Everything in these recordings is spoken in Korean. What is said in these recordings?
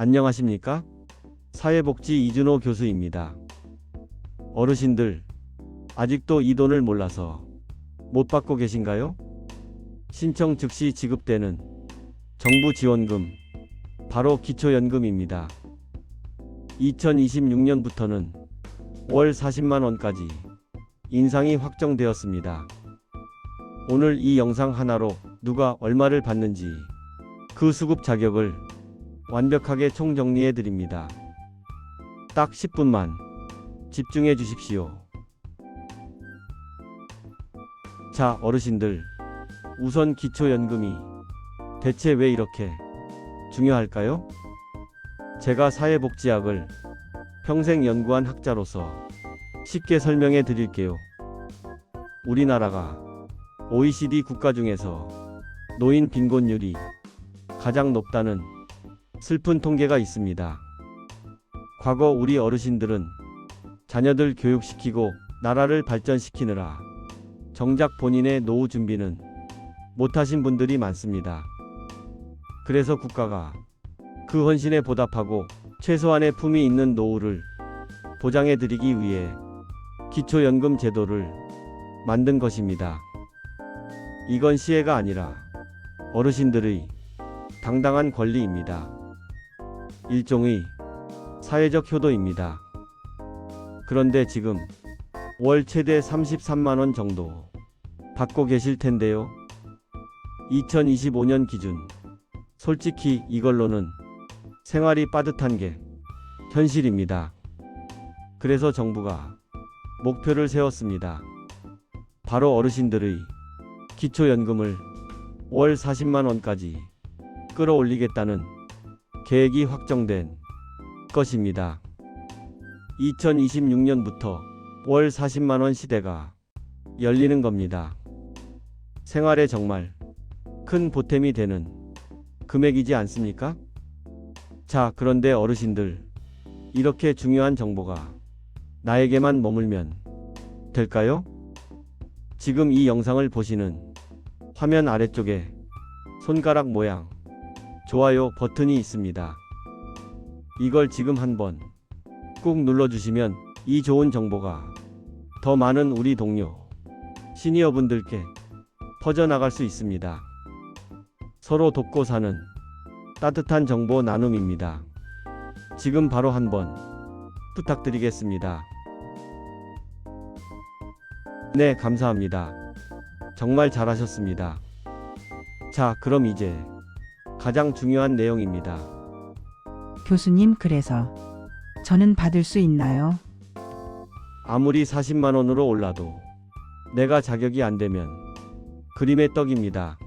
안녕하십니까? 사회복지 이준호 교수입니다. 어르신들, 아직도 이 돈을 몰라서 못 받고 계신가요? 신청 즉시 지급되는 정부 지원금, 바로 기초연금입니다. 2026년부터는 월 40만원까지 인상이 확정되었습니다. 오늘 이 영상 하나로 누가 얼마를 받는지 그 수급 자격을 완벽하게 총정리해 드립니다. 딱 10분만 집중해 주십시오. 자, 어르신들. 우선 기초연금이 대체 왜 이렇게 중요할까요? 제가 사회복지학을 평생 연구한 학자로서 쉽게 설명해 드릴게요. 우리나라가 OECD 국가 중에서 노인 빈곤율이 가장 높다는 슬픈 통계가 있습니다. 과거 우리 어르신들은 자녀들 교육시키고 나라를 발전시키느라 정작 본인의 노후 준비는 못하신 분들이 많습니다. 그래서 국가가 그 헌신에 보답하고 최소한의 품이 있는 노후를 보장해 드리기 위해 기초연금 제도를 만든 것입니다. 이건 시혜가 아니라 어르신들의 당당한 권리입니다. 일종의 사회적 효도입니다. 그런데 지금 월 최대 33만원 정도 받고 계실 텐데요. 2025년 기준 솔직히 이걸로는 생활이 빠듯한 게 현실입니다. 그래서 정부가 목표를 세웠습니다. 바로 어르신들의 기초연금을 월 40만 원까지 끌어올리겠다는 계획이 확정된 것입니다. 2026년부터 월 40만 원 시대가 열리는 겁니다. 생활에 정말 큰 보탬이 되는 금액이지 않습니까? 자, 그런데 어르신들, 이렇게 중요한 정보가 나에게만 머물면 될까요? 지금 이 영상을 보시는 화면 아래쪽에 손가락 모양 좋아요 버튼이 있습니다. 이걸 지금 한번 꾹 눌러주시면 이 좋은 정보가 더 많은 우리 동료, 시니어 분들께 퍼져나갈 수 있습니다. 서로 돕고 사는 따뜻한 정보 나눔입니다. 지금 바로 한번 부탁드리겠습니다. 네, 감사합니다. 정말 잘하셨습니다. 자, 그럼 이제 가장 중요한 내용입니다. 교수님, 그래서 저는 받을 수 있나요? 아무리 40만 원으로 올라도 내가 자격이 안 되면 그림의 떡입니다.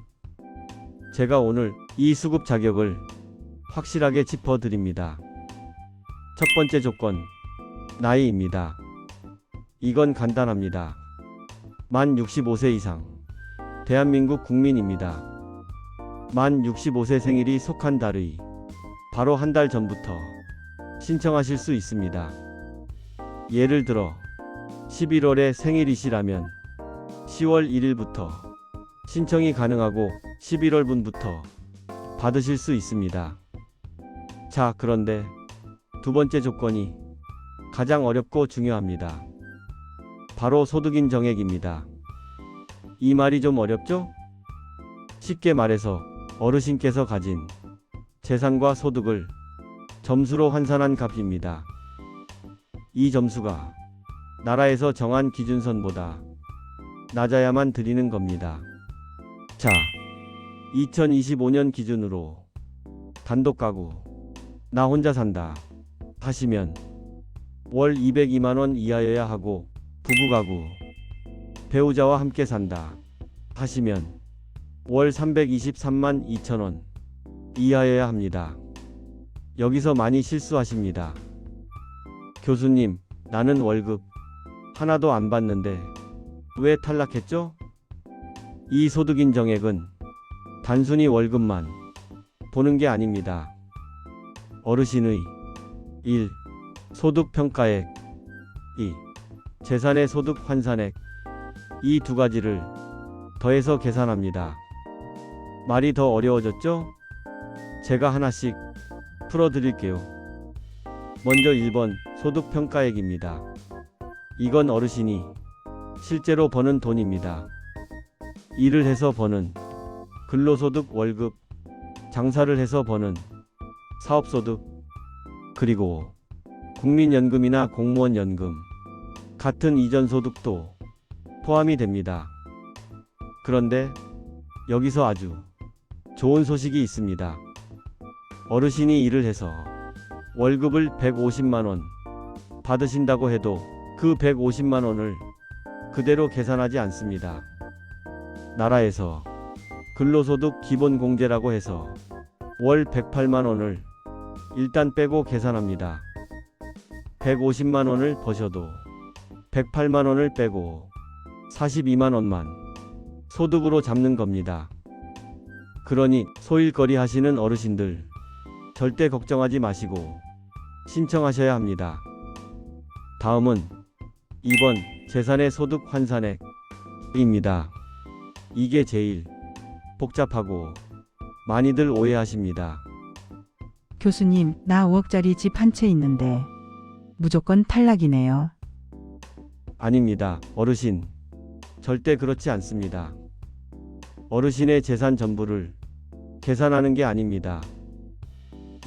제가 오늘 이 수급 자격을 확실하게 짚어 드립니다. 첫 번째 조건, 나이입니다. 이건 간단합니다. 만 65세 이상, 대한민국 국민입니다. 만 65세 생일이 속한 달의 바로 한 달 전부터 신청하실 수 있습니다. 예를 들어 11월에 생일이시라면 10월 1일부터 신청이 가능하고 11월분부터 받으실 수 있습니다. 자, 그런데 두 번째 조건이 가장 어렵고 중요합니다. 바로 소득인 정액입니다. 이 말이 좀 어렵죠? 쉽게 말해서 어르신께서 가진 재산과 소득을 점수로 환산한 값입니다. 이 점수가 나라에서 정한 기준선보다 낮아야만 드리는 겁니다. 자, 2025년 기준으로 단독 가구, 나 혼자 산다 하시면 월 202만원 이하여야 하고 부부 가구, 배우자와 함께 산다 하시면 월 323만 2천원 이하여야 합니다. 여기서 많이 실수하십니다. 교수님, 나는 월급 하나도 안 받는데 왜 탈락했죠? 이 소득 인정액은 단순히 월급만 보는 게 아닙니다. 어르신의 1. 소득 평가액 2. 재산의 소득 환산액 이 두 가지를 더해서 계산합니다. 말이 더 어려워졌죠? 제가 하나씩 풀어드릴게요. 먼저 1번 소득평가액입니다. 이건 어르신이 실제로 버는 돈입니다. 일을 해서 버는 근로소득 월급, 장사를 해서 버는 사업소득, 그리고 국민연금이나 공무원 연금 같은 이전 소득도 포함이 됩니다. 그런데 여기서 아주 좋은 소식이 있습니다. 어르신이 일을 해서 월급을 150만 원 받으신다고 해도 그 150만 원을 그대로 계산하지 않습니다. 나라에서 근로소득 기본공제라고 해서 월 108만 원을 일단 빼고 계산합니다. 150만 원을 버셔도 108만 원을 빼고 42만 원만 소득으로 잡는 겁니다. 그러니 소일거리 하시는 어르신들 절대 걱정하지 마시고 신청하셔야 합니다. 다음은 2번 재산의 소득 환산액입니다. 이게 제일 복잡하고 많이들 오해하십니다. 교수님, 나 5억짜리 집 한 채 있는데 무조건 탈락이네요. 아닙니다. 어르신. 절대 그렇지 않습니다. 어르신의 재산 전부를 계산하는 게 아닙니다.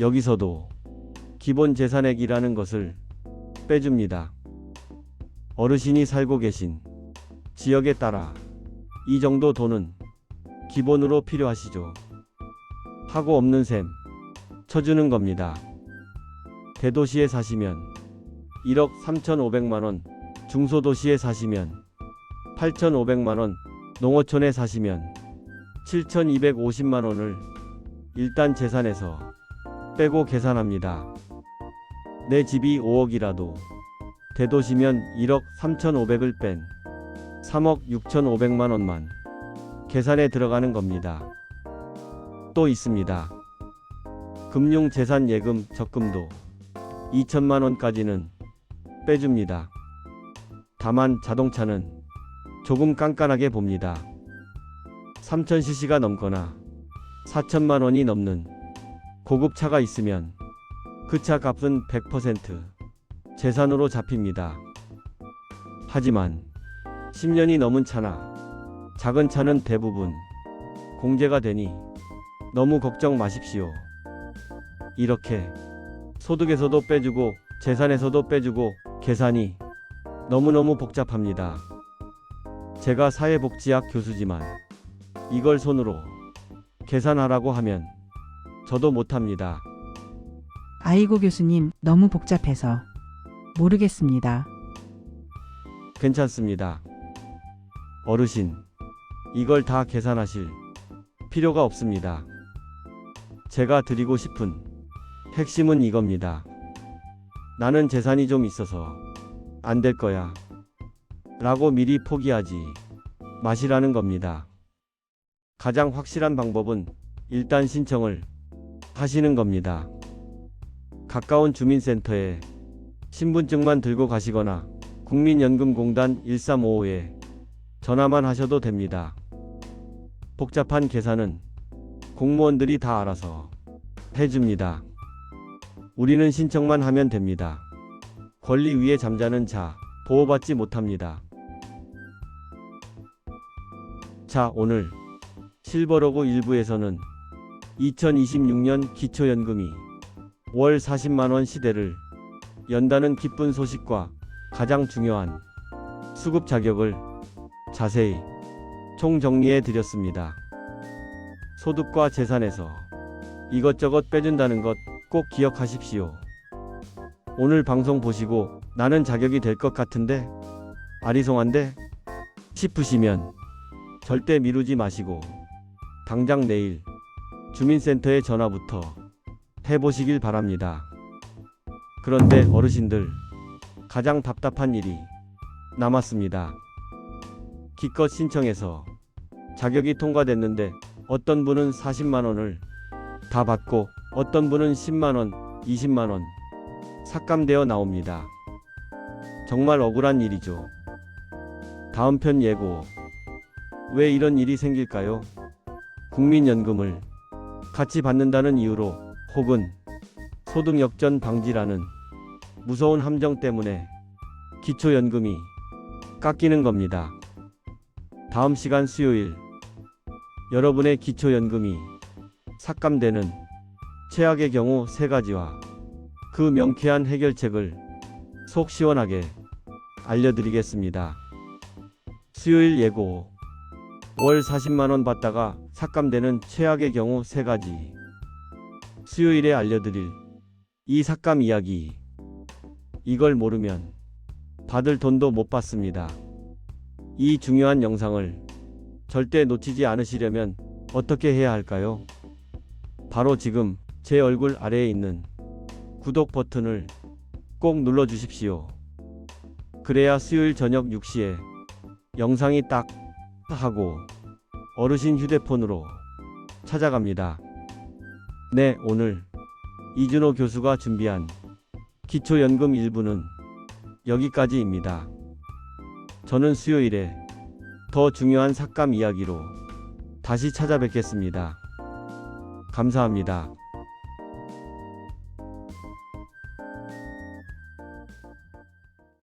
여기서도 기본 재산액이라는 것을 빼줍니다. 어르신이 살고 계신 지역에 따라 이 정도 돈은 기본으로 필요하시죠. 하고 없는 셈 쳐주는 겁니다. 대도시에 사시면 1억 3,500만원, 중소도시에 사시면 8,500만원, 농어촌에 사시면 7,250만 원을 일단 재산에서 빼고 계산합니다. 내 집이 5억이라도 대도시면 1억 3,500을 뺀 3억 6,500만 원만 계산에 들어가는 겁니다. 또 있습니다. 금융재산 예금 적금도 2천만 원까지는 빼줍니다. 다만 자동차는 조금 깐깐하게 봅니다. 3,000cc가 넘거나 4천만 원이 넘는 고급 차가 있으면 그 차 값은 100% 재산으로 잡힙니다. 하지만 10년이 넘은 차나 작은 차는 대부분 공제가 되니 너무 걱정 마십시오. 이렇게 소득에서도 빼주고 재산에서도 빼주고 계산이 너무너무 복잡합니다. 제가 사회복지학 교수지만 이걸 손으로 계산하라고 하면 저도 못합니다. 아이고 교수님, 너무 복잡해서 모르겠습니다. 괜찮습니다. 어르신, 이걸 다 계산하실 필요가 없습니다. 제가 드리고 싶은 핵심은 이겁니다. 나는 재산이 좀 있어서 안 될 거야. 라고 미리 포기하지 마시라는 겁니다. 가장 확실한 방법은 일단 신청을 하시는 겁니다. 가까운 주민센터에 신분증만 들고 가시거나 국민연금공단 1355에 전화만 하셔도 됩니다. 복잡한 계산은 공무원들이 다 알아서 해줍니다. 우리는 신청만 하면 됩니다. 권리 위에 잠자는 자 보호받지 못합니다. 자, 오늘 실버로그 일부에서는 2026년 기초연금이 월 40만원 시대를 연다는 기쁜 소식과 가장 중요한 수급 자격을 자세히 총정리해 드렸습니다. 소득과 재산에서 이것저것 빼준다는 것 꼭 기억하십시오. 오늘 방송 보시고 나는 자격이 될 것 같은데 아리송한데 싶으시면 절대 미루지 마시고 당장 내일 주민센터에 전화부터 해보시길 바랍니다. 그런데 어르신들 가장 답답한 일이 남았습니다. 기껏 신청해서 자격이 통과됐는데 어떤 분은 40만 원을 다 받고 어떤 분은 10만 원, 20만 원 삭감되어 나옵니다. 정말 억울한 일이죠. 다음 편 예고. 왜 이런 일이 생길까요? 국민연금을 같이 받는다는 이유로 혹은 소득 역전 방지라는 무서운 함정 때문에 기초연금이 깎이는 겁니다. 다음 시간 수요일 여러분의 기초연금이 삭감되는 최악의 경우 세 가지와 그 명쾌한 해결책을 속 시원하게 알려드리겠습니다. 수요일 예고 월 40만원 받다가 삭감되는 최악의 경우 세 가지 수요일에 알려드릴 이 삭감 이야기 이걸 모르면 받을 돈도 못 받습니다. 이 중요한 영상을 절대 놓치지 않으시려면 어떻게 해야 할까요? 바로 지금 제 얼굴 아래에 있는 구독 버튼을 꼭 눌러 주십시오. 그래야 수요일 저녁 6시에 영상이 딱 하고 어르신 휴대폰으로 찾아갑니다. 네, 오늘 이준호 교수가 준비한 기초연금 1부는 여기까지입니다. 저는 수요일에 더 중요한 삭감 이야기로 다시 찾아뵙겠습니다. 감사합니다.